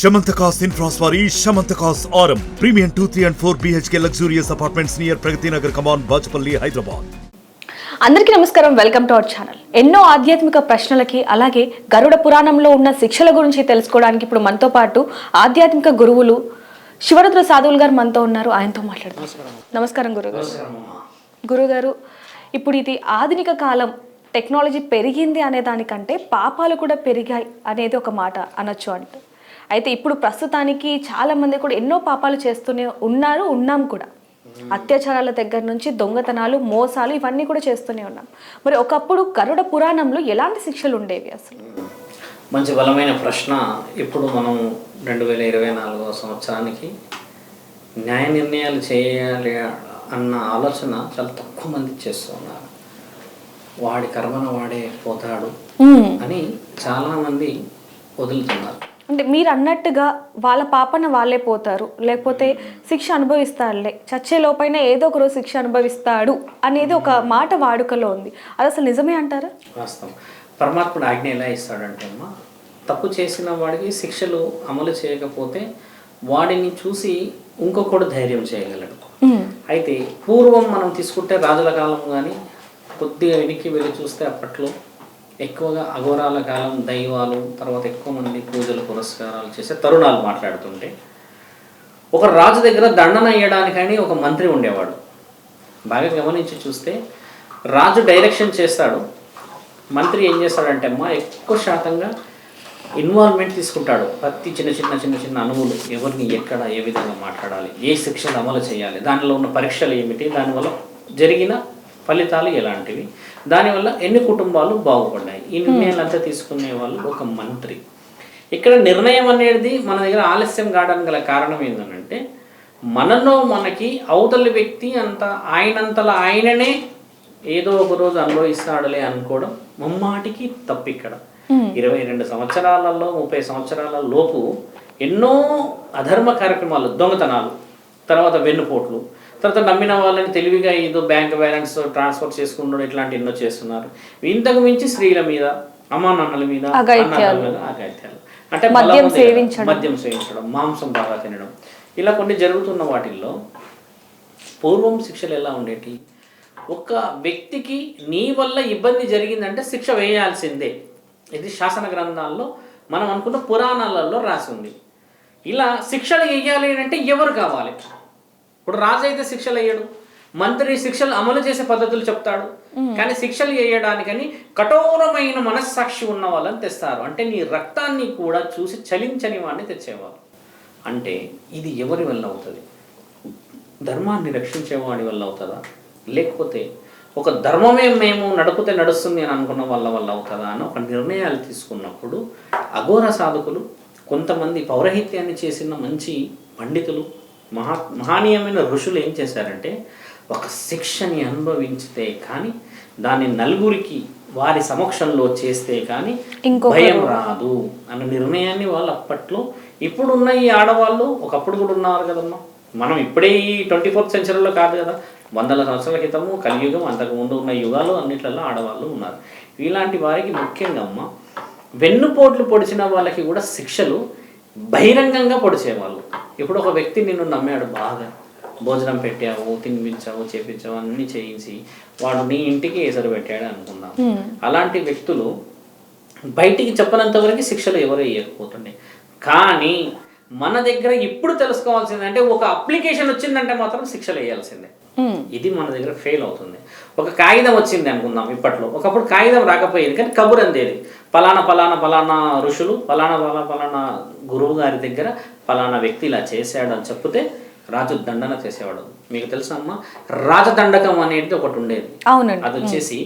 Shamantakas Infras వారి Shamantakas Aurum. Premium two three and four BHK luxurious apartments near Pragathi Nagar Kaman Bachupally Hyderabad అందరికీ నమస్కారం. Welcome to our channel ఎన్నో ఆధ్యాత్మిక ప్రశ్నలకి అలాగే గరుడ పురాణంలో ఉన్న శిక్షల గురించి తెలుసుకోవడానికి ఇప్పుడు మనతో పాటు ఆధ్యాత్మిక గురువులు శివరుద్ర సాధువులు గారు మనతో ఉన్నారు. ఆయనతో మాట్లాడదాం. నమస్కారం. గురుగారు. గురుగారు ఇప్పుడు ఇది ఆధునిక కాలం టెక్నాలజీ పెరిగింది అనే దానికంటే పాపాలు కూడా పెరిగాయి అనేది ఒక మాట అనొచ్చు అంట. అయితే ఇప్పుడు ప్రస్తుతానికి చాలా మంది కూడా ఎన్నో పాపాలు చేస్తూనే ఉన్నారు ఉన్నాం కూడా. అత్యాచారాల దగ్గర నుంచి దొంగతనాలు మోసాలు ఇవన్నీ కూడా చేస్తూనే ఉన్నాం. మరి ఒకప్పుడు గరుడ పురాణంలో ఎలాంటి శిక్షలు ఉండేవి అసలు? మంచి బలమైన ప్రశ్న. ఇప్పుడు మనం రెండు వేల ఇరవై నాలుగవ సంవత్సరానికి న్యాయ నిర్ణయాలు చేయాలి అన్న ఆలోచన చాలా తక్కువ మంది చేస్తున్నారు వాడి కర్మన వాడే పోతాడు. అని చాలామంది వదులుతున్నారు. అంటే మీరు అన్నట్టుగా వాళ్ళ పాపన వాళ్ళే పోతారు. లేకపోతే శిక్ష అనుభవిస్తాడులే చచ్చే లోపైన ఏదో ఒక రోజు శిక్ష అనుభవిస్తాడు అనేది ఒక మాట వాడుకలో ఉంది. అది అసలు నిజమే అంటారా? వాస్తవం. పరమాత్ముడు ఆజ్ఞ ఎలా ఇస్తాడంటే అమ్మా తప్పు చేసిన వాడికి శిక్షలు అమలు చేయకపోతే వాడిని చూసి ఇంకొకడు ధైర్యం చేయగలడు. అయితే పూర్వం మనం తీసుకుంటే రాజుల కాలం కానీ కొద్దిగా వెనక్కి వెళ్ళి చూస్తే అప్పట్లో ఎక్కువగా అఘోరాల కాలం దైవాలు తర్వాత ఎక్కువ మంది పూజలు పురస్కారాలు చేసే తరుణాలు మాట్లాడుతుంటే ఒక రాజు దగ్గర దండన వేయడానికని ఒక మంత్రి ఉండేవాడు. బాగా గమనించి చూస్తే రాజు డైరెక్షన్ చేస్తాడు. మంత్రి ఏం చేస్తాడంటే అమ్మా ఎక్కువ శాతంగా ఇన్వాల్వ్మెంట్ తీసుకుంటాడు. ప్రతి చిన్న చిన్న చిన్న చిన్న అణువులు ఎవరిని ఎక్కడ ఏ విధంగా మాట్లాడాలి ఏ శిక్షలు అమలు చేయాలి దానిలో ఉన్న పరీక్షలు ఏమిటి దానివల్ల జరిగిన ఫలితాలు ఎలాంటివి? దానివల్ల ఎన్ని కుటుంబాలు బాగుపడ్డాయి? ఈ నిర్ణయాలంతా తీసుకునే వాళ్ళు ఒక మంత్రి. ఇక్కడ నిర్ణయం అనేది మన దగ్గర ఆలస్యం కావడానికి గల కారణం ఏంటంటే మనలో మనకి అవతలి వ్యక్తి అంత ఆయనంతలా ఆయననే ఏదో ఒక రోజు అనుభవిస్తాడులే అనుకోవడం ముమ్మాటికి తప్పు ఇక్కడ ఇరవై రెండు సంవత్సరాలలో ముప్పై సంవత్సరాల లోపు ఎన్నో అధర్మ కార్యక్రమాలు దొంగతనాలు తర్వాత వెన్నుపోట్లు తర్వాత నమ్మిన వాళ్ళని తెలివిగా ఏదో బ్యాంక్ బ్యాలెన్స్ ట్రాన్స్ఫర్ చేసుకుంటూ ఇట్లాంటి ఎన్నో చేస్తున్నారు. ఇంతకు మించి స్త్రీల మీద అమ్మా నాన్నల మీద అంటే. మద్యం సేవించడం మాంసం బాగా తినడం. ఇలా కొన్ని జరుగుతున్న వాటిల్లో పూర్వం శిక్షలు ఎలా ఉండేటి? ఒక వ్యక్తికి నీ వల్ల ఇబ్బంది జరిగిందంటే శిక్ష వేయాల్సిందే. ఇది శాసన గ్రంథాల్లో మనం అనుకున్న పురాణాలలో రాసి ఉంది. ఇలా శిక్షలు వేయాలి అంటే ఎవరు కావాలి? ఇప్పుడు రాజు అయితే శిక్షలు వేయడు మంత్రి శిక్షలు అమలు చేసే పద్ధతులు చెప్తాడు. కానీ శిక్షలు వేయడానికని కఠోరమైన మనస్సాక్షి ఉన్న వాళ్ళని తెస్తారు. అంటే నీ రక్తాన్ని కూడా చూసి చలించని వాడిని తెచ్చేవారు అంటే ఇది ఎవరి వల్ల అవుతుంది? ధర్మాన్ని రక్షించేవాడి వల్ల అవుతుందా? లేకపోతే ఒక ధర్మమే మేము నడుపుతే నడుస్తుంది అని అనుకున్న వాళ్ళ వల్ల అవుతుందా అని ఒక నిర్ణయాలు తీసుకున్నప్పుడు అఘోర సాధకులు కొంతమంది పౌరహిత్యాన్ని చేసిన మంచి పండితులు మహా మహానీయమైన ఋషులు ఏం చేశారంటే ఒక శిక్షని అనుభవించితే కానీ దాన్ని నలుగురికి వారి సమక్షంలో చేస్తే కానీ భయం రాదు అన్న నిర్ణయాన్ని వాళ్ళు అప్పట్లో ఇప్పుడున్న ఈ ఆడవాళ్ళు ఒకప్పుడు కూడా ఉన్నారు కదమ్మా. మనం ఇప్పుడే ఈ ట్వంటీ ఫోర్త్ సెంచరీలో కాదు కదా వందల సంవత్సరాల క్రితము కలియుగం అంతకు ముందు ఉన్న యుగాలు అన్నిట్లలో ఆడవాళ్ళు ఉన్నారు. ఇలాంటి వారికి ముఖ్యంగా అమ్మ వెన్నుపోట్లు పొడిచిన వాళ్ళకి కూడా శిక్షలు బహిరంగంగా పొడిచేవాళ్ళు. ఇప్పుడు ఒక వ్యక్తి నిన్ను నమ్మాడు బాగా. భోజనం పెట్టావు తినిపించావు చేపించావు అన్నీ చేయించి వాడు నీ ఇంటికి ఎసరు పెట్టాడు అనుకుందాం. అలాంటి వ్యక్తులు బయటికి చెప్పనంత వరకు శిక్షలు ఎవరు వేయకపోతుండే కానీ మన దగ్గర ఇప్పుడు తెలుసుకోవాల్సిందంటే ఒక అప్లికేషన్ వచ్చిందంటే మాత్రం శిక్షలు వేయాల్సిందే. ఇది మన దగ్గర ఫెయిల్ అవుతుంది. ఒక కాగితం వచ్చింది అనుకుందాం ఇప్పట్లో. ఒకప్పుడు కాగితం రాకపోయేది కానీ కబుర్ అందేది. పలానా పలానా పలానా ఋషులు పలానా పలానా పలానా గురువు గారి దగ్గర పలానా వ్యక్తి ఇలా చేశాడు అని చెప్తే రాజు దండన చేసేవాడు. మీకు తెలుసా అమ్మా? రాజదండకం అనేది ఒకటి ఉండేది. అవునండి. అది వచ్చేసి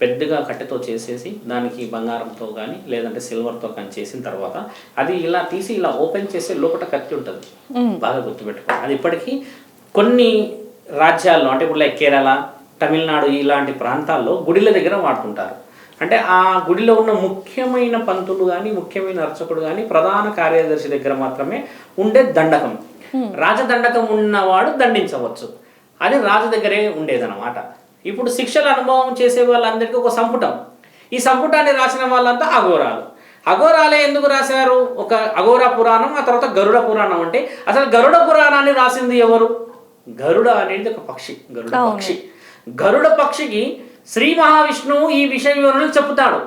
పెద్దగా కట్టెతో చేసేసి దానికి బంగారంతో కానీ లేదంటే సిల్వర్తో కానీ చేసిన తర్వాత అది ఇలా తీసి ఇలా ఓపెన్ చేసే లోపల కత్తి ఉంటుంది. బాగా గుర్తుపెట్టుకో అది ఇప్పటికీ కొన్ని రాజ్యాల్లో అంటే ఇప్పుడు లైక్ కేరళ తమిళనాడు ఇలాంటి ప్రాంతాల్లో గుడిల దగ్గర వాడుతుంటారు. అంటే ఆ గుడిలో ఉన్న ముఖ్యమైన పంతులు కానీ ముఖ్యమైన అర్చకుడు కానీ ప్రధాన కార్యదర్శి దగ్గర మాత్రమే ఉండే దండకం. రాజదండకం ఉన్నవాడు దండించవచ్చు. అది రాజు దగ్గరే ఉండేదన్నమాట. ఇప్పుడు శిక్షల అనుభవం చేసే వాళ్ళందరికీ ఒక సంపుటం. ఈ సంపుటాన్ని రాసిన వాళ్ళంతా అఘోరాలు. అఘోరాలే ఎందుకు రాశారు? ఒక అఘోర పురాణం ఆ తర్వాత గరుడ పురాణం అంటే అసలు గరుడ పురాణాన్ని రాసింది ఎవరు? గరుడ అనేది ఒక పక్షి గరుడ పక్షి. గరుడ పక్షికి శ్రీ మహావిష్ణువు ఈ విషయ వివరణలు చెప్తాడు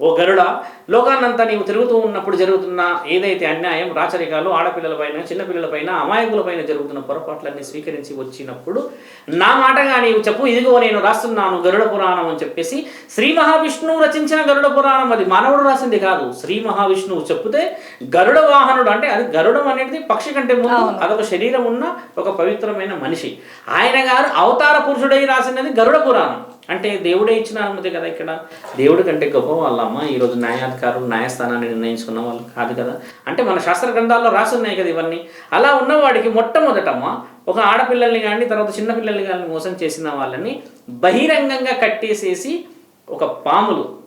ఓ గరుడ లోకాన్నంతా నీవు తిరుగుతూ ఉన్నప్పుడు జరుగుతున్న ఏదైతే అన్యాయం రాచరికాలు ఆడపిల్లలపైన చిన్నపిల్లలపైన అమాయకులపైన జరుగుతున్న పొరపాట్లన్నీ స్వీకరించి వచ్చినప్పుడు నా మాటగా నీవు చెప్పు ఇదిగో నేను రాస్తున్నాను గరుడ పురాణం అని చెప్పేసి శ్రీ మహావిష్ణువు రచించిన గరుడ పురాణం. అది మానవుడు రాసింది కాదు. శ్రీ మహావిష్ణువు చెప్తే గరుడ వాహనుడు అంటే అది గరుడం అనేది పక్షి కంటే ముందు అదొక శరీరం ఉన్న ఒక పవిత్రమైన మనిషి. ఆయన గారు అవతార పురుషుడై రాసినది గరుడ పురాణం. అంటే దేవుడే ఇచ్చిన అనుమతి కదా ఇక్కడ. దేవుడి కంటే గొప్ప వాళ్ళమ్మ ఈరోజు న్యాయాధికారులు న్యాయస్థానాన్ని నిర్ణయించుకున్న వాళ్ళు కాదు కదా. అంటే మన శాస్త్ర గ్రంథాల్లో రాసి ఉన్నాయి కదా ఇవన్నీ. అలా ఉన్నవాడికి మొట్టమొదటమ్మ ఒక ఆడపిల్లల్ని కానీ తర్వాత చిన్నపిల్లల్ని కానీ మోసం చేసిన వాళ్ళని బహిరంగంగా కట్టేసేసి ఒక పాములు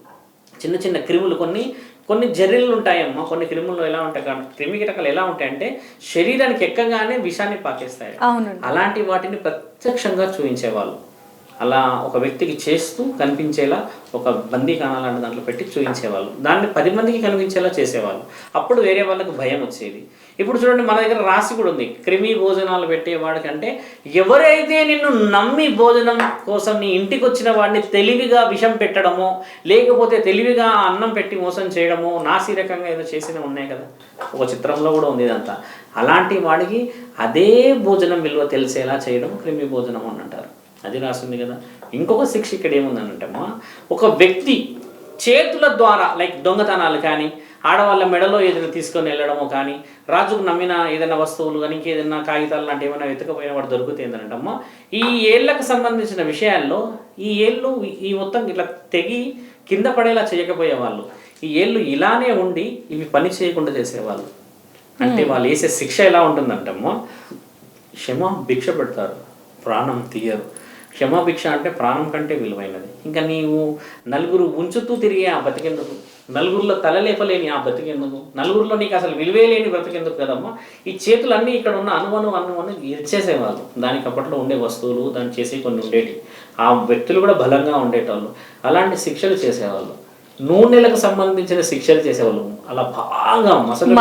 చిన్న చిన్న క్రిములు కొన్ని కొన్ని జర్రీలు ఉంటాయమ్మా. కొన్ని క్రిములు ఎలా ఉంటాయి క్రిమి కీటకాలు ఎలా ఉంటాయంటే శరీరానికి ఎక్కగానే విషాన్ని పాకేస్తాయి. అలాంటి వాటిని ప్రత్యక్షంగా చూపించేవాళ్ళు. అలా ఒక వ్యక్తికి చేస్తూ కనిపించేలా ఒక బందీ లాంటి దాంట్లో పెట్టి చూపించేవాళ్ళు దాన్ని పది మందికి కనిపించేలా చేసేవాళ్ళు. అప్పుడు వేరే వాళ్ళకి భయం వచ్చేది. ఇప్పుడు చూడండి మన దగ్గర రాసి కూడా ఉంది. క్రిమి భోజనాలు పెట్టేవాడికంటే ఎవరైతే నిన్ను నమ్మి భోజనం కోసం నీ ఇంటికి వచ్చిన వాడిని తెలివిగా విషం పెట్టడమో లేకపోతే తెలివిగా అన్నం పెట్టి మోసం చేయడమో నాసిరకంగా ఏదో చేసినవి ఉన్నాయి కదా. ఒక చిత్రంలో కూడా ఉంది ఇదంతా. అలాంటి వాడికి అదే భోజనం విలువ తెలిసేలా చేయడం క్రిమి భోజనం అని అంటారు. అది రాసింది కదా. ఇంకొక శిక్ష ఇక్కడ ఏముందనంటమ్మా? ఒక వ్యక్తి చేతుల ద్వారా లైక్ దొంగతనాలు కానీ ఆడవాళ్ళ మెడలో ఏదైనా తీసుకొని వెళ్ళడమో కానీ రాజుకు నమ్మిన ఏదైనా వస్తువులు కానీ ఇంకేదైనా కాగితాలు లాంటి ఏమైనా వెతకపోయిన వాడు దొరుకుతుందనంటమ్మా ఈ ఏళ్ళకు సంబంధించిన విషయాల్లో ఈ ఏళ్ళు ఈ మొత్తం ఇట్లా తెగి కింద పడేలా చేయకపోయేవాళ్ళు ఈ ఏళ్ళు ఇలానే ఉండి ఇవి పని చేయకుండా చేసేవాళ్ళు. అంటే వాళ్ళు వేసే శిక్ష ఎలా ఉంటుందంటమ్మా? క్షమ భిక్ష పెడతారు ప్రాణం తీయరు. క్షమాభిక్ష అంటే ప్రాణం కంటే విలువైనది. ఇంకా నీవు నలుగురు ఉంచుతూ తిరిగే ఆ బతికెందుకు? నలుగురిలో తలలేపలేని ఆ బతికెందుకు? నలుగురిలో నీకు అసలు విలువే లేని బ్రతికెందుకు కదమ్మా? ఈ చేతులన్నీ ఇక్కడ ఉన్న అనువను అనువను ఇచ్చేసేవాళ్ళు. దానికి అప్పట్లో ఉండే వస్తువులు దాన్ని చేసే కొన్ని ఉండేటి. ఆ వ్యక్తులు కూడా బలంగా ఉండేటోళ్ళు. అలాంటి శిక్షలు చేసేవాళ్ళు. నూనెలకు సంబంధించిన శిక్షలు చేసేవాళ్ళు. అలా బాగా మసలు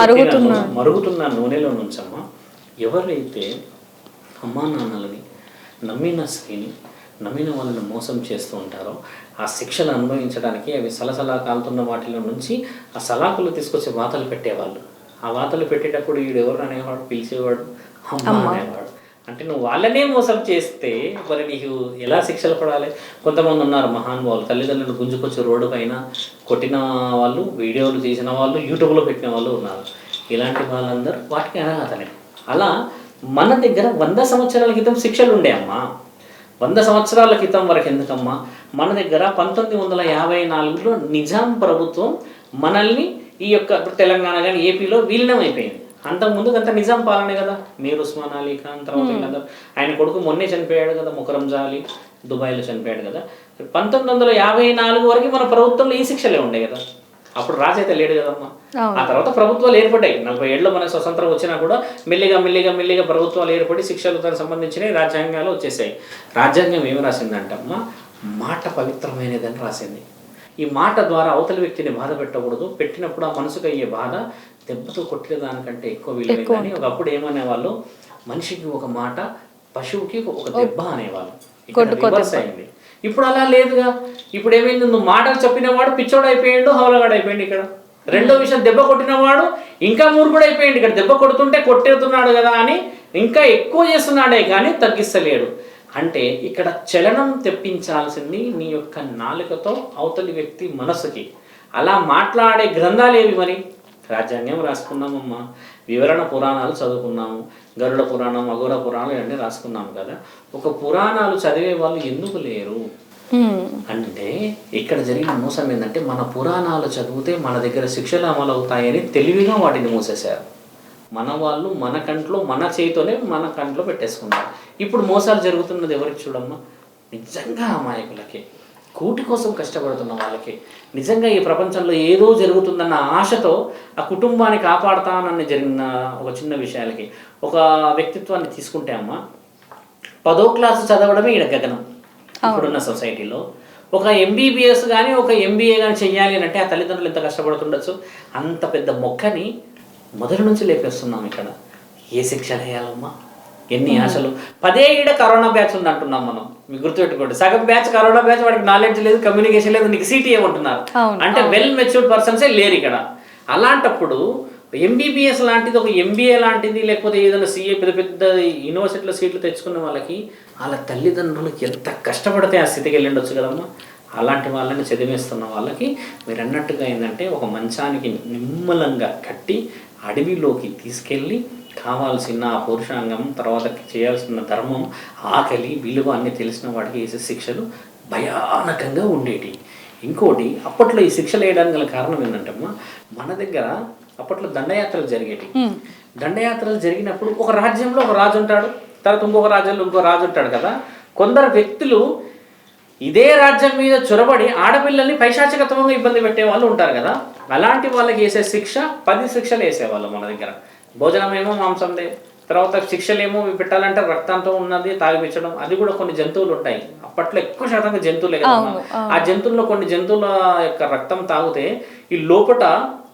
మరుగుతున్న నూనెలో నుంచమ్మా ఎవరైతే అమ్మా నాన్నలని నమ్మిన స్త్రీని నమ్మిన వాళ్ళని మోసం చేస్తూ ఉంటారో ఆ శిక్షను అనుభవించడానికి అవి సలసలా కాలుతున్న వాటిలో నుంచి ఆ సలాకులు తీసుకొచ్చి వాతలు పెట్టేవాళ్ళు. ఆ వాతలు పెట్టేటప్పుడు వీడు ఎవరు అనేవాడు? పిలిచేవాడు? అమ్మ అనేవాడు. అంటే నువ్వు వాళ్ళనే మోసం చేస్తే మరి నీకు ఎలా శిక్షలు పడాలి? కొంతమంది ఉన్నారు మహానుభావులు తల్లిదండ్రులు గుంజుకొచ్చి రోడ్డు పైన కొట్టిన వాళ్ళు వీడియోలు తీసిన వాళ్ళు యూట్యూబ్లో పెట్టిన వాళ్ళు ఉన్నారు. ఇలాంటి వాళ్ళందరూ వాటికి అర్హతలే. అలా మన దగ్గర వంద సంవత్సరాల క్రితం శిక్షలు ఉండే అమ్మా. వంద సంవత్సరాల క్రితం వరకు ఎందుకమ్మా? మన దగ్గర పంతొమ్మిది వందల యాభై నాలుగులో నిజాం ప్రభుత్వం మనల్ని ఈ యొక్క ఇప్పుడు తెలంగాణ కానీ ఏపీలో విలీనం అయిపోయింది అంతకుముందు అంత నిజాం పాలనే కదా. మీర్ ఉస్మాన్ అలీ ఖాన్ తర్వాత వీళ్ళందరూ ఆయన కొడుకు మొన్నే చనిపోయాడు కదా ముకరం జాలి దుబాయ్లో చనిపోయాడు కదా. పంతొమ్మిది వందల యాభై నాలుగు వరకు మన ప్రభుత్వంలో ఈ శిక్షలే ఉండే కదా. అప్పుడు రాజైతే లేడు కదమ్మా. ఆ తర్వాత ప్రభుత్వాలు ఏర్పడ్డాయి. నలభై ఏళ్ళలో మన స్వతంత్రం వచ్చినా కూడా మెల్లిగా మెల్లిగా మెల్లిగా ప్రభుత్వాలు ఏర్పడి శిక్షలు దానికి సంబంధించిన రాజ్యాంగాలు వచ్చేసాయి. రాజ్యాంగం ఏమి రాసిందంటమ్మా? మాట పవిత్రమైనదని రాసింది. ఈ మాట ద్వారా అవతలి వ్యక్తిని బాధ పెట్టకూడదు. పెట్టినప్పుడు ఆ మనసుకు అయ్యే బాధ దెబ్బతో కొట్టిన దానికంటే ఎక్కువ విలువ కానీ ఒకప్పుడు ఏమనేవాళ్ళు? మనిషికి ఒక మాట పశువుకి ఒక దెబ్బ అనేవాళ్ళు. అయింది. ఇప్పుడు అలా లేదుగా. ఇప్పుడు ఏమైంది? నువ్వు మాటలు చెప్పినవాడు పిచ్చోడు అయిపోయాడు హౌలగాడు అయిపోయింది ఇక్కడ. రెండో విషయం దెబ్బ కొట్టినవాడు ఇంకా మూర్ఖుడు అయిపోయింది ఇక్కడ. దెబ్బ కొడుతుంటే కొట్టేస్తున్నాడు కదా అని ఇంకా ఎక్కువ చేస్తున్నాడే కానీ తగ్గిస్తలేడు. అంటే ఇక్కడ చలనం తెప్పించాల్సింది నీ యొక్క నాలుకతో అవతలి వ్యక్తి మనసుకి. అలా మాట్లాడే గ్రంథాలు ఏవి మరి? రాజ్యాంగం రాసుకున్నామమ్మా. వివరణ పురాణాలు చదువుకున్నాము గరుడ పురాణం అఘోర పురాణం ఇవన్నీ రాసుకున్నాము కదా. ఒక పురాణాలు చదివే వాళ్ళు ఎందుకు లేరు. అంటే ఇక్కడ జరిగిన మోసం ఏంటంటే మన పురాణాలు చదివితే మన దగ్గర శిక్షలు అమలు అవుతాయని తెలివిగా వాటిని మూసేశారు. మన వాళ్ళు మన కంట్లో మన చేతితోనే మన కంట్లో పెట్టేసుకున్నారు. ఇప్పుడు మోసాలు జరుగుతున్నది ఎవరికి చూడమ్మా? నిజంగా అమాయకులకి. కూటి కోసం కష్టపడుతున్న వాళ్ళకి. నిజంగా ఈ ప్రపంచంలో ఏదో జరుగుతుందన్న ఆశతో ఆ కుటుంబాన్ని కాపాడుతానని జరిగిన ఒక చిన్న విషయాలకి. ఒక వ్యక్తిత్వాన్ని తీసుకుంటే అమ్మా పదో క్లాసు చదవడమే ఈడ గగనం ఇప్పుడున్న సొసైటీలో. ఒక ఎంబీబీఎస్ కానీ ఒక ఎంబీఏ కానీ చెయ్యాలి అని అంటే ఆ తల్లిదండ్రులు ఎంత కష్టపడుతుండొచ్చు? అంత పెద్ద మొక్కని మొదటి నుంచి లేపేస్తున్నాం ఇక్కడ. ఏ శిక్షణ వేయాలమ్మా ఎన్ని ఆశలు? పదే ఈడ కరోనా బ్యాచ్ ఉంది అంటున్నాం మనం. మీకు గుర్తుపెట్టుకోండి. సగం బ్యాచ్ కరోనా బ్యాచ్ వాడికి నాలెడ్జ్ లేదు కమ్యూనికేషన్ లేదు నీకు సిటీఏ ఉంటున్నారు. అవును, అంటే వెల్ మెచ్యూర్డ్ పర్సన్సే లేరు ఇక్కడ. అలాంటప్పుడు ఎంబీబీఎస్ లాంటిది ఒక ఎంబీఏ లాంటిది లేకపోతే ఏదైనా సీఏ పెద్ద పెద్ద యూనివర్సిటీలో సీట్లు తెచ్చుకున్న వాళ్ళకి వాళ్ళ తల్లిదండ్రులు ఎంత కష్టపడితే ఆ స్థితికి వెళ్ళిండొచ్చు కదమ్మా. అలాంటి వాళ్ళని చదివేస్తున్న వాళ్ళకి మీరు అన్నట్టుగా ఏంటంటే ఒక మంచానికి నిమ్మలంగా కట్టి అడవిలోకి తీసుకెళ్ళి కావాల్సిన ఆ పురుషాంగం తర్వాత చేయాల్సిన ధర్మం ఆకలి విలువ అన్ని తెలిసిన వాడికి వేసే శిక్షలు భయానకంగా ఉండేటి. ఇంకోటి అప్పట్లో ఈ శిక్షలు వేయడానికి గల కారణం ఏంటంటమ్మా మన దగ్గర అప్పట్లో దండయాత్రలు జరిగేటి. దండయాత్రలు జరిగినప్పుడు ఒక రాజ్యంలో ఒక రాజు ఉంటాడు తర్వాత ఇంకొక రాజ్యంలో ఇంకో రాజు ఉంటాడు కదా. కొందరు వ్యక్తులు ఇదే రాజ్యం మీద చొరబడి ఆడపిల్లల్ని పైశాచికత్వంగా ఇబ్బంది పెట్టే వాళ్ళు ఉంటారు కదా అలాంటి వాళ్ళకి వేసే శిక్ష పది శిక్షలు వేసేవాళ్ళు మన దగ్గర. భోజనం ఏమో మాంసందే తర్వాత శిక్షలేమో పెట్టాలంటే రక్తంతో ఉన్నది తాగిపించడం అది కూడా కొన్ని జంతువులు ఉంటాయి. అప్పట్లో ఎక్కువ శాతంగా జంతువులే కదా ఆ జంతువుల్లో కొన్ని జంతువుల యొక్క రక్తం తాగితే ఈ లోపట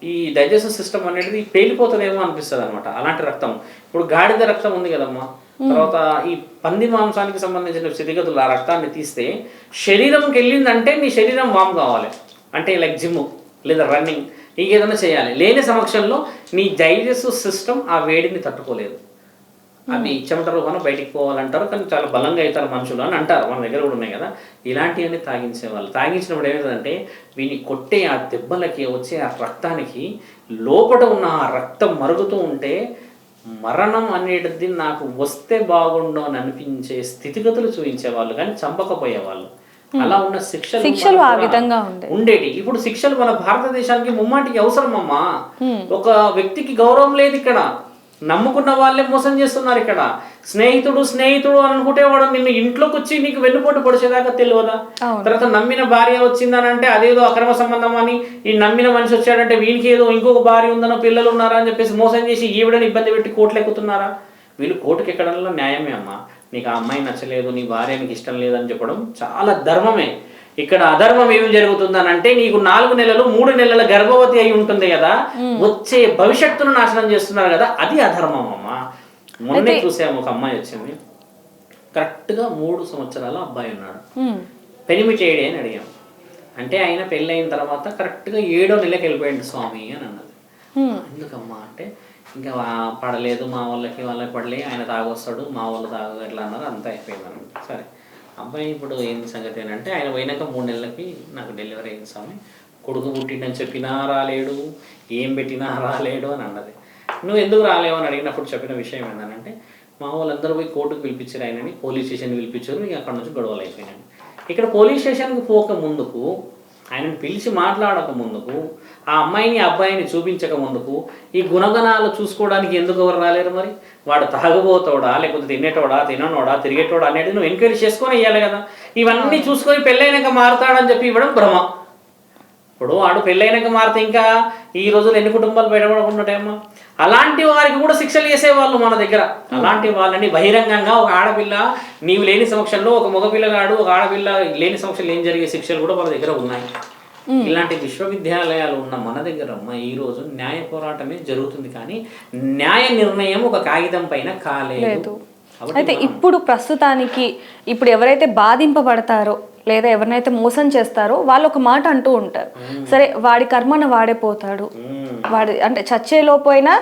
ఈ డైజెస్టివ్ సిస్టమ్ అనేది పేలిపోతుందేమో అనిపిస్తుంది అనమాట అలాంటి రక్తం. ఇప్పుడు గాడిద రక్తం ఉంది కదమ్మా తర్వాత ఈ పంది మాంసానికి సంబంధించిన స్థితిగతులు ఆ రక్తాన్ని తీస్తే శరీరంకి వెళ్ళిందంటే నీ శరీరం వామ్ కావాలి. అంటే లైక్ జిమ్ లేదా రన్నింగ్ ఇంకేదైనా చేయాలి. లేని సమక్షంలో నీ డైజెస్టివ్ సిస్టమ్ ఆ వేడిని తట్టుకోలేదు. అవి చెమట రూపాన బయటికి పోవాలంటారు కానీ చాలా బలంగా అవుతారు మనుషులు అని అంటారు. మన దగ్గర కూడా ఉన్నాయి కదా. ఇలాంటివన్నీ తాగించేవాళ్ళు తాగించినప్పుడు ఏమవుతుందంటే వీని కొట్టే ఆ దెబ్బలకి వచ్చే ఆ రక్తానికి లోపల ఉన్న ఆ రక్తం మరుగుతూ ఉంటే మరణం అనేది నాకు వస్తే బాగుండు అని అనిపించే స్థితిగతులు చూపించేవాళ్ళు కానీ చంపకపోయేవాళ్ళు. అలా ఉన్న శిక్షలు శిక్షలు ఆ విధంగా ఉండే. ఉండేటి. ఇప్పుడు శిక్షలు మన భారతదేశానికి ముమ్మాటికి అవసరం అమ్మా ఒక వ్యక్తికి గౌరవం లేదు ఇక్కడ. నమ్ముకున్న వాళ్ళే మోసం చేస్తున్నారు ఇక్కడ. స్నేహితుడు స్నేహితుడు అని అనుకుంటే వాడు నిన్ను ఇంట్లోకి వచ్చి నీకు వెన్నుపోటు పొడిచేదాకా తెలియదా. తర్వాత నమ్మిన భార్య వచ్చిందని అంటే అదేదో అక్రమ సంబంధం అని ఈ నమ్మిన మనిషి వచ్చాడంటే వీనికి ఏదో ఇంకొక భార్య ఉందనో పిల్లలు ఉన్నారా అని చెప్పేసి మోసం చేసి ఈవిడని ఇబ్బంది పెట్టి కోట్లు ఎక్కుతున్నారా వీళ్ళు కోర్టుకి ఎక్కడంలో న్యాయమే అమ్మా. నీకు ఆ అమ్మాయి నచ్చలేదు నీ భార్య నీకు ఇష్టం లేదని చెప్పడం చాలా ధర్మమే. ఇక్కడ అధర్మం ఏమి జరుగుతుందని అంటే నీకు నాలుగు నెలలు మూడు నెలల గర్భవతి అయి ఉంటుంది కదా వచ్చే భవిష్యత్తును నాశనం చేస్తున్నారు కదా అది అధర్మం అమ్మా. మొన్నే చూసాము ఒక అమ్మాయి వచ్చింది. కరెక్ట్గా మూడు సంవత్సరాల అబ్బాయి ఉన్నాడు. పెనిమిటేడే అని అడిగాం. అంటే ఆయన పెళ్ళైన తర్వాత కరెక్ట్గా ఏడో నెలకి వెళ్ళిపోయింది స్వామి అని అన్నది. ఎందుకమ్మా అంటే ఇంకా పడలేదు మా వాళ్ళకి వాళ్ళకి పడలే ఆయన తాగొస్తాడు మా వాళ్ళు తాగు ఎట్లా అన్నారు అంతా అయిపోయింది అన్నమాట. సరే. అబ్బాయి ఇప్పుడు ఏం సంగతి అంటే ఆయన పోయినాక మూడు నెలలకి నాకు డెలివరీ అయింది స్వామి. కొడుకు పుట్టిండని చెప్పినా రాలేడు ఏం పెట్టినా రాలేడు అని అన్నది. నువ్వు ఎందుకు రాలేవు అని అడిగినప్పుడు చెప్పిన విషయం ఏంటంటే మా వాళ్ళందరూ పోయి కోర్టుకు పిలిపించారు ఆయనని పోలీస్ స్టేషన్ పిలిపించారు ఇక అక్కడ నుంచి గొడవలు అయిపోయినాయి. ఇక్కడ పోలీస్ స్టేషన్కి పోక ముందుకు ఆయనను పిలిచి మాట్లాడక ముందుకు ఆ అమ్మాయిని అబ్బాయిని చూపించక ముందుకు ఈ గుణగణాలు చూసుకోవడానికి ఎందుకు ఎవరు రాలేరు మరి? వాడు తాగబోతోడా లేకపోతే తినేటోడా తిననోడా తిరిగేటోడా అనేది నువ్వు ఎంక్వైరీ చేసుకొని ఇవ్వాలి కదా. ఇవన్నీ చూసుకొని పెళ్ళైనాక మారుతాడని చెప్పి ఇవ్వడం భ్రమ. ఇప్పుడు వాడు పెళ్ళైనాక మారితే ఇంకా ఈ రోజులు ఎన్ని కుటుంబాలు బయటపడకుండాటేమో అలాంటి వారికి కూడా శిక్షలు చేసేవాళ్ళు మన దగ్గర. అలాంటి వాళ్ళని బహిరంగంగా ఒక ఆడపిల్ల నీవు లేని సమక్షంలో ఒక మగపిల్లగాడు ఒక ఆడపిల్ల లేని సమక్షంలో ఏం జరిగే శిక్షలు కూడా మన దగ్గర ఉన్నాయి. ఇలాంటి విశ్వవిద్యాలయాలు ఉన్న మన దగ్గర అమ్మ ఈ రోజు న్యాయ పోరాటమే జరుగుతుంది కానీ న్యాయ నిర్ణయం ఒక కాగితం పైన కాలేదు. అయితే ఇప్పుడు ప్రస్తుతానికి ఇప్పుడు ఎవరైతే బాధింపబడతారో లేదా ఎవరినైతే మోసం చేస్తారో వాళ్ళు ఒక మాట అంటూ ఉంటారు. సరే వాడి కర్మన వాడే పోతాడు. వాడి అంటే చచ్చేలోపోయినా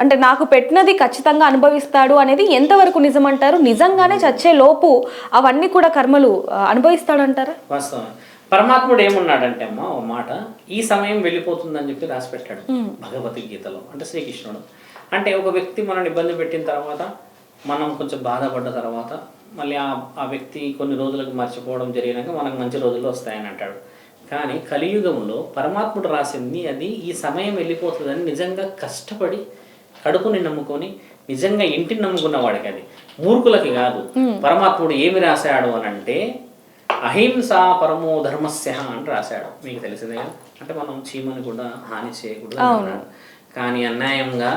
అంటే నాకు పెట్టినది ఖచ్చితంగా అనుభవిస్తాడు అనేది ఎంతవరకు నిజమంటారు? నిజంగానే చచ్చే లోపు అవన్నీ కూడా కర్మలు ఆ, అనుభవిస్తాడంటారా? వాస్తవం. పరమాత్ముడు ఏమున్నాడంటే అమ్మ ఒక మాట ఈ సమయం వెళ్ళిపోతుందని చెప్పి రాసి పెట్టాడు భగవద్గీతలో అంటే శ్రీకృష్ణుడు. అంటే ఒక వ్యక్తి మనల్ని ఇబ్బంది పెట్టిన తర్వాత మనం కొంచెం బాధపడ్డ తర్వాత మళ్ళీ ఆ ఆ వ్యక్తి కొన్ని రోజులకు మర్చిపోవడం జరిగినాక మనకు మంచి రోజులు వస్తాయని అంటాడు. కానీ కలియుగంలో పరమాత్ముడు రాసింది అది ఈ సమయం వెళ్ళిపోతుందని నిజంగా కష్టపడి కడుపుని నమ్ముకొని నిజంగా ఇంటిని నమ్ముకున్న వాడికి అది. మూర్ఖులకి కాదు. పరమాత్ముడు ఏమి రాశాడు అని అంటే అహింస పరమో ధర్మస్య అని రాశాడు. మీకు తెలిసిందే అంటే మనం చీమని కూడా హాని చేయకూడదు కానీ అన్యాయంగా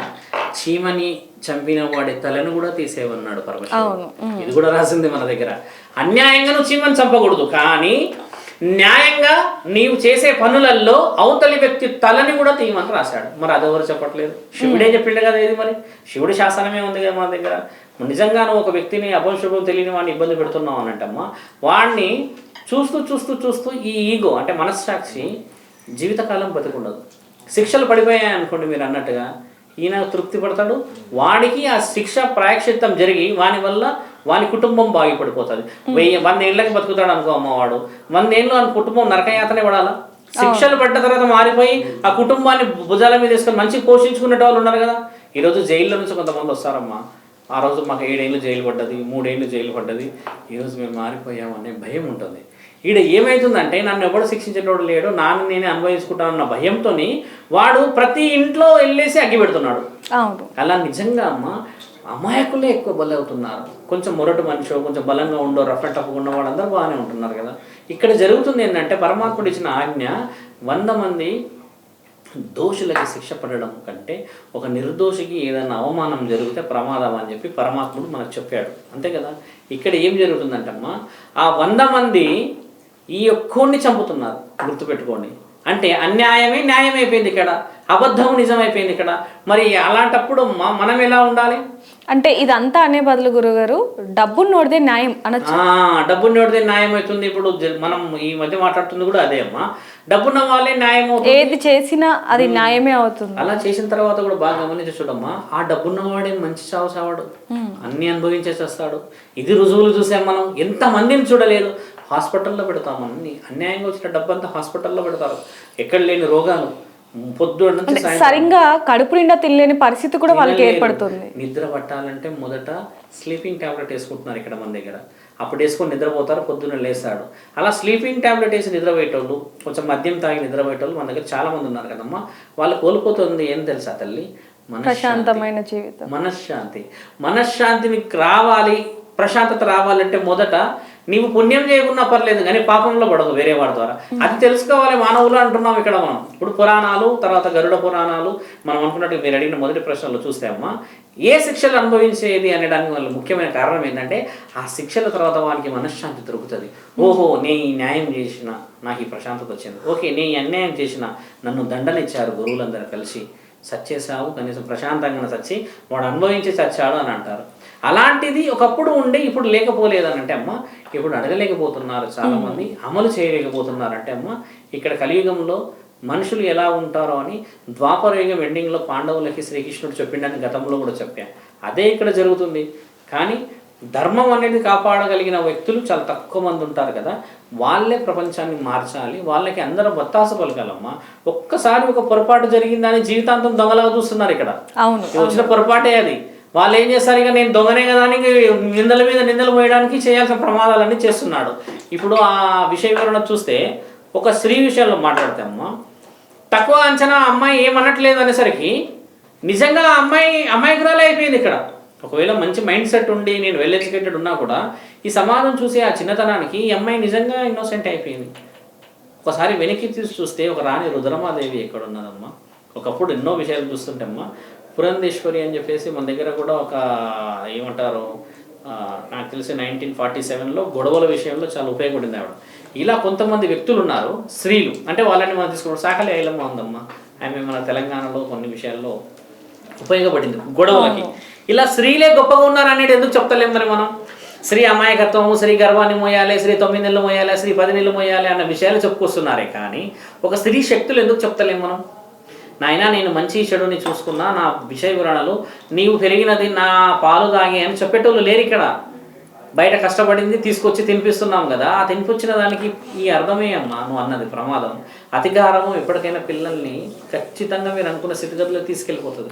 చీమని చంపిన వాడి తలను కూడా తీసేవన్నాడు. పరమశివుడు. ఇది కూడా రాసింది మన దగ్గర. అన్యాయంగా నువ్వు చీమని చంపకూడదు కానీ న్యాయంగా నీవు చేసే పనులలో అవతలి వ్యక్తి తలని కూడా తీయమని రాశాడు. మరి అదెవరు చెప్పట్లేదు? శివుడే చెప్పిండు కదా ఇది మరి. శివుడి శాసనమే ఉంది కదా మన దగ్గర. నిజంగా నువ్వు ఒక వ్యక్తిని అభంశుభం తెలియని వాడిని ఇబ్బంది పెడుతున్నావు అన్నట్టమ్మా వాడిని చూస్తూ చూస్తూ చూస్తూ ఈ ఈగో అంటే మనస్సాక్షి జీవితకాలం బతికుండదు. శిక్షలు పడిపోయాయి అనుకోండి మీరు అన్నట్టుగా ఈయన తృప్తి పడతాడు. వాడికి ఆ శిక్ష ప్రాయశ్చిత్తం జరిగి వాని వల్ల వాని కుటుంబం బాగుపడిపోతుంది. వెయ్యి వంద ఏళ్ళకి బతుకుతాడు అనుకో అమ్మవాడు. వంద ఏళ్ళు ఆ కుటుంబం నరకయాతనే పడాలా? శిక్షలు పడ్డ తర్వాత మారిపోయి ఆ కుటుంబాన్ని భుజాల మీద తీసుకొని మంచి పోషించుకునే వాళ్ళు ఉన్నారు కదా. ఈరోజు జైల్లో నుంచి కొంతమంది వస్తారమ్మా. ఆ రోజు మాకు ఏడేళ్ళు జైలు పడ్డది మూడేళ్ళు జైలు పడ్డది. ఈరోజు మేము మారిపోయాం అనే భయం ఉంటుంది. ఈడ ఏమవుతుందంటే నన్ను ఎవడు శిక్షించేటోడు లేడు నాన్న నేనే అనుభవించుకుంటానన్న భయంతోని వాడు ప్రతి ఇంట్లో వెళ్ళేసి అగ్గి పెడుతున్నాడు. అలా నిజంగా అమ్మ అమాయకులే ఎక్కువ బలవుతున్నారు. కొంచెం మొరటు మనిషి కొంచెం బలంగా ఉండో రఫ్ అండ్ టఫ్గా ఉన్న వాళ్ళందరూ బాగానే ఉంటున్నారు కదా. ఇక్కడ జరుగుతుంది ఏంటంటే పరమాత్ముడు ఇచ్చిన ఆజ్ఞ వంద మంది దోషులకి శిక్ష పడడం కంటే ఒక నిర్దోషికి ఏదైనా అవమానం జరిగితే ప్రమాదం అని చెప్పి పరమాత్ముడు మనకు చెప్పాడు. అంతే కదా? ఇక్కడ ఏం జరుగుతుందంటమ్మా ఆ వంద మంది ఈ ఒక్కోడిని చంపుతున్నారు. గుర్తుపెట్టుకోండి. అంటే అన్యాయమే న్యాయం అయిపోయింది ఇక్కడ. అబద్ధం నిజమైపోయింది ఇక్కడ. మరి అలాంటప్పుడు మనం ఎలా ఉండాలి? అంటే ఇదంతా అనే బదులు గురుగారు డబ్బును నోడితే న్యాయం అనొచ్చు. ఆ, డబ్బున్న వాడితే న్యాయం అవుతుంది. ఇప్పుడు మనం ఈ మధ్య మాట్లాడుతుంది కూడా అదే అమ్మా. డబ్బున్న వాళ్ళే న్యాయం ఏది చేసినా అది న్యాయమే అవుతుంది. అలా చేసిన తర్వాత కూడా బాగా గమనించి చూడమ్మా. ఆ డబ్బున్నవాడే మంచి చావు చావాడు. అన్ని అనుభవించేసేస్తాడు ఇది రుజువులు చూసాం మనం. ఎంత మందిని చూడలేదు. హాస్పిటల్లో పెడతాం అన్ని అన్యాయంగా వచ్చిన డబ్బు అంతా హాస్పిటల్లో పెడతారు. ఎక్కడ లేని రోగాలు పొద్దు నుంచి సాయంత్రం సరిగ్గా కడుపు నిండా తినలేని పరిస్థితి కూడా వాళ్ళకి. ఏర్పడుతుంది. నిద్ర పట్టాలంటే మొదట స్లీపింగ్ టాబ్లెట్ వేసుకుంటున్నారు ఇక్కడ మన దగ్గర. అప్పుడు వేసుకొని నిద్రపోతారు పొద్దున్న లేస్తాడు అలా స్లీపింగ్ టాబ్లెట్ వేసి నిద్రపోయేటోళ్ళు కొంచెం మద్యం తాగి నిద్రపోయేటోళ్ళు మన దగ్గర చాలా మంది ఉన్నారు కదమ్మా. వాళ్ళు కోల్పోతుంది ఏం తెలుసా తల్లి? ప్రశాంతమైన జీవితం. మనశ్శాంతి. మనశ్శాంతిని రావాలి ప్రశాంతత రావాలంటే మొదట నీవు పుణ్యం చేయకున్నా పర్లేదు కానీ పాపంలో పడదు వేరే వాడి ద్వారా. అది తెలుసుకోవాలి మానవులు అంటున్నాం ఇక్కడ మనం. ఇప్పుడు పురాణాలు తర్వాత గరుడ పురాణాలు మనం అనుకున్నట్టు మీరు అడిగిన మొదటి ప్రశ్నలో చూస్తే అమ్మా ఏ శిక్షలు అనుభవించేది అనడానికి వల్ల ముఖ్యమైన కారణం ఏంటంటే ఆ శిక్షల తర్వాత వానికి మనశ్శాంతి దొరుకుతుంది. ఓహో నేను ఈ న్యాయం చేసిన నాకు ఈ ప్రశాంతత వచ్చింది. ఓకే నేను ఈ అన్యాయం చేసిన నన్ను దండనిచ్చారు గురువులందరూ కలిసి. సచ్చేసావు కనీసం ప్రశాంతంగా సచ్చి వాడు అనుభవించి చచ్చాడు అని అంటారు. అలాంటిది ఒకప్పుడు ఉండి ఇప్పుడు లేకపోలేదు అని అంటే అమ్మ ఇప్పుడు అడగలేకపోతున్నారు చాలా మంది అమలు చేయలేకపోతున్నారు అంటే అమ్మ ఇక్కడ కలియుగంలో మనుషులు ఎలా ఉంటారో అని ద్వాపర యుగం ఎండింగ్లో పాండవులకి శ్రీకృష్ణుడు చెప్పిండని గతంలో కూడా చెప్పాను అదే ఇక్కడ జరుగుతుంది. కానీ ధర్మం అనేది కాపాడగలిగిన వ్యక్తులు చాలా తక్కువ మంది ఉంటారు కదా. వాళ్ళే ప్రపంచాన్ని మార్చాలి. వాళ్ళకి అందరూ బత్తాస పలకాలమ్మా. ఒక్కసారి ఒక పొరపాటు జరిగిందని జీవితాంతం దొంగలాగా చూస్తున్నారు ఇక్కడ. వచ్చిన పొరపాటే అది. వాళ్ళు ఏం చేస్తారు? ఇక నేను దొంగనే కదా అని నిందల మీద నిందలు పోయడానికి చేయాల్సిన ప్రమాదాలన్నీ చేస్తున్నాడు. ఇప్పుడు ఆ విషయ వివరణ చూస్తే ఒక స్త్రీ విషయంలో మాట్లాడతామమ్మా. తక్కువ అంచనా అమ్మాయి ఏమనట్లేదు అనేసరికి నిజంగా అమ్మాయి అమ్మాయి అమ్మాయికురాలే అయిపోయింది ఇక్కడ. ఒకవేళ మంచి మైండ్ సెట్ ఉండి నేను వెల్ ఎడ్యుకేటెడ్ ఉన్నా కూడా ఈ సమాజం చూసే ఆ చిన్నతనానికి ఈ అమ్మాయి నిజంగా ఇన్నోసెంట్ అయిపోయింది. ఒకసారి వెనక్కి తీసి చూస్తే ఒక రాణి రుద్రమాదేవి ఎక్కడ ఉన్నదమ్మా ఒకప్పుడు ఎన్నో విషయాలు చూస్తుంటమ్మా పురంధేశ్వరి అని చెప్పేసి మన దగ్గర కూడా ఒక ఏమంటారు నాకు తెలిసి నైన్టీన్ ఫార్టీ సెవెన్లో గొడవల విషయంలో చాలా ఉపయోగపడింది ఆవిడ. ఇలా కొంతమంది వ్యక్తులు ఉన్నారు స్త్రీలు. అంటే వాళ్ళని మనం తీసుకున్నాం సాకలి ఐలమ్మ ఉందమ్మా. ఆమె మన తెలంగాణలో కొన్ని విషయాల్లో ఉపయోగపడింది గొడవలకి. ఇలా స్త్రీలే గొప్పగా ఉన్నారు అనేది ఎందుకు చెప్తలేం మరి మనం? స్త్రీ అమాయకత్వము స్త్రీ గర్వాన్ని మోయాలి స్త్రీ తొమ్మిది నెలలు మోయాలి స్త్రీ పది నెలలు మోయాలి అన్న విషయాలు చెప్పుకొస్తున్నారే కానీ ఒక స్త్రీ శక్తులు ఎందుకు చెప్తలేం మనం? నాయనా నేను మంచి చెడుని చూసుకున్నా నా విషయ వివరణలు నీవు పెరిగినది నా పాలు తాగి అని చెప్పేటోళ్ళు లేరు ఇక్కడ. బయట కష్టపడింది తీసుకొచ్చి తినిపిస్తున్నాం కదా. ఆ తినిపించిన దానికి ఈ అర్థమే అమ్మా నువ్వు అన్నది ప్రమాదం. అతిగారము ఎప్పటికైనా పిల్లల్ని ఖచ్చితంగా మీరు అనుకున్న స్థితిగతిలో తీసుకెళ్ళిపోతుంది.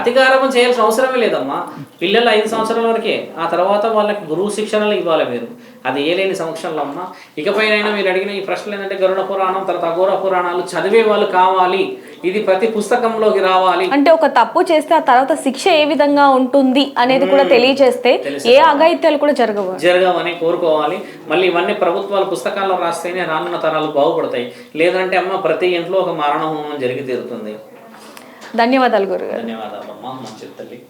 అతిగారము చేయాల్సిన అవసరమే లేదమ్మా. పిల్లలు ఐదు సంవత్సరాల వరకే ఆ తర్వాత వాళ్ళకి గురువు శిక్షణలు ఇవ్వాలి మీరు. అది ఏ లేని సంవత్సరంలో అమ్మ? ఇకపైనైనా మీరు అడిగిన ఈ ప్రశ్నలు ఏంటంటే గరుడ పురాణం తర్వాత అఘోర పురాణాలు చదివే వాళ్ళు కావాలి. ఇది ప్రతి పుస్తకంలోకి రావాలి. అంటే ఒక తప్పు చేస్తే ఆ తర్వాత శిక్ష ఏ విధంగా ఉంటుంది అనేది కూడా తెలియజేస్తే ఏ అఘాయిత్యాలు కూడా జరగవు. జరగవని కోరుకోవాలి. మళ్ళీ ఇవన్నీ ప్రభుత్వాలు పుస్తకాల్లో రాస్తేనే రానున్న తరాలు బాగుపడతాయి. లేదంటే అమ్మ ప్రతి ఇంట్లో ఒక మరణ హోమం జరిగి తీరుతుంది. ధన్యవాదాలు గురుగారు. ధన్యవాదాలు అమ్మా. మంచి తల్లి.